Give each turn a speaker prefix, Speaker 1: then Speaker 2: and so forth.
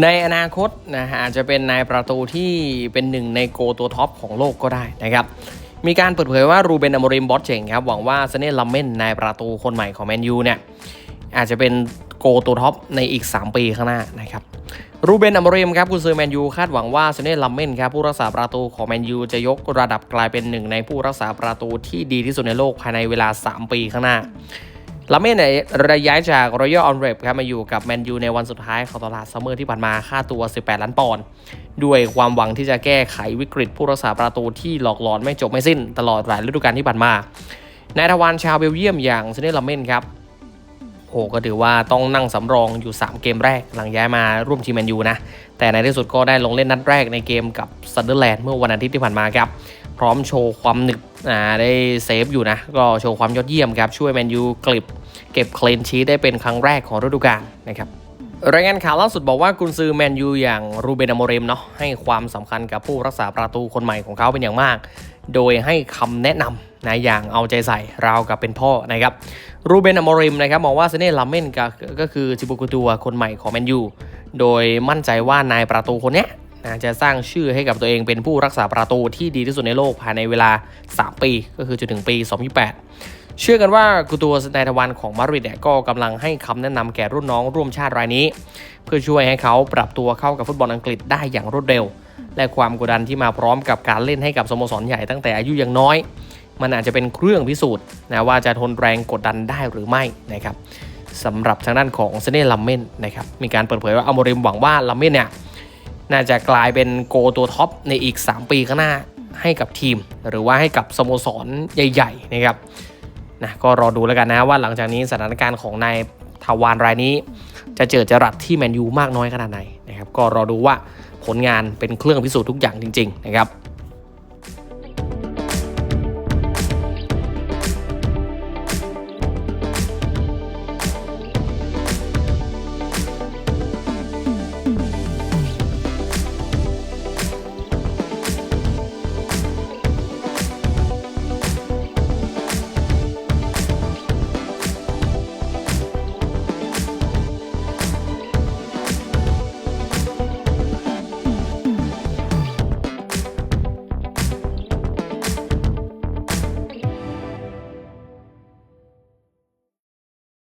Speaker 1: ในอนาคตนะฮะอาจจะเป็นนายประตูที่เป็นหนึ่งในโกตัวท็อปของโลกก็ได้นะครับ มีการเปิดเผยว่ารูเบนอมริมบอสเจงครับหวังว่าเซเน่ลัมเมนนายประตูคนใหม่ของแมนยูเนี่ยอาจจะเป็นโกตัวท็อปในอีก 3 ปีข้างหน้านะครับรูเบนอมริมครับกุนซือแมนยูคาดหวังว่าเซเน่ลัมเมนครับผู้รักษาประตูของแมนยูจะยกระดับกลายเป็นหนึ่งในผู้รักษาประตูที่ดีที่สุดในโลกภายในเวลา 3 ปีข้างหน้า ลาเม่เนี่ยระย้ายจากรอยัลออนเรปครับมาอยู่กับแมนยูในวันสุดท้ายของตลาดซัมเมอร์ที่ผ่านมาค่าตัว 18 ล้านปอนด์ด้วยความหวังที่จะแก้ไขวิกฤตผู้รักษาประตูที่หลอกหลอนไม่จบไม่สิ้นตลอดหลายฤดูกาลที่ผ่านมานายทวารชาวเบลเยียมอย่างเซเน่ลาเม่นครับโอ้ก็ถือว่าต้องนั่งสำรองอยู่ 3 เกมแรกหลังย้ายมาร่วมทีมแมนยูนะ แต่ในที่สุดก็ได้ลงเล่นนัดแรกในเกมกับซันเดอร์แลนด์เมื่อวันอาทิตย์ที่ผ่านมาครับ ร้อมโชว์ความหนึบอ่าได้เซฟอยู่นะ ก็โชว์ความยอดเยี่ยมครับ ช่วยแมนยูกลิบเก็บเคลนชีได้เป็นครั้งแรกของฤดูกาลนะครับรายงานข่าวล่าสุดบอกว่ากุนซือแมนยูอย่างรูเบนอโมเรมเนาะให้ความสำคัญกับผู้รักษาประตูคนใหม่ของเขาเป็นอย่างมาก โดยให้คำแนะนำนะอย่างเอาใจใส่ราวกับเป็นพ่อนะครับรูเบนอโมเรมนะครับมองว่าเซเน่ลาเมนก็ก็คือจิบุกุตัวคนใหม่ของแมนยูโดยมั่นใจว่านายประตูคนนี้ จะสร้างชื่อให้กับตัวเองเป็นผู้รักษาประตูที่ดีที่สุดในโลกภายในเวลา 3 ปี ก็คือจนถึงปี 2028 เชื่อกันว่ากุตัวนายทวันของมาริดเนี่ยก็กำลังให้คำแนะนำแก่รุ่นน้องร่วมชาติรายนี้ เพื่อช่วยให้เขาปรับตัวเข้ากับฟุตบอลอังกฤษได้อย่างรวดเร็ว และความกดดันที่มาพร้อมกับการเล่นให้กับสโมสรใหญ่ตั้งแต่อายุยังน้อย มันอาจจะเป็นเครื่องพิสูจน์นะว่าจะทนแรงกดดันได้หรือไม่นะครับสำหรับทางด้านของเซเน่ลัมเมนนะครับมีการเปิดเผยว่าอโมริมหวังว่าลัมเมนเนี่ย น่าจะกลายเป็นโกตัวท็อปในอีก 3 ปีข้างหน้าให้กับทีม หรือว่าให้กับสโมสรใหญ่ ๆ นะครับนะก็รอดูแล้วกันนะว่าหลังจากนี้สถานการณ์ของนายทาวานรายนี้ จะเจอจรัสที่แมนยูมากน้อยขนาดไหนนะครับก็รอดูว่าผลงานเป็นเครื่องพิสูจน์ทุกอย่างจริง ๆ นะครับ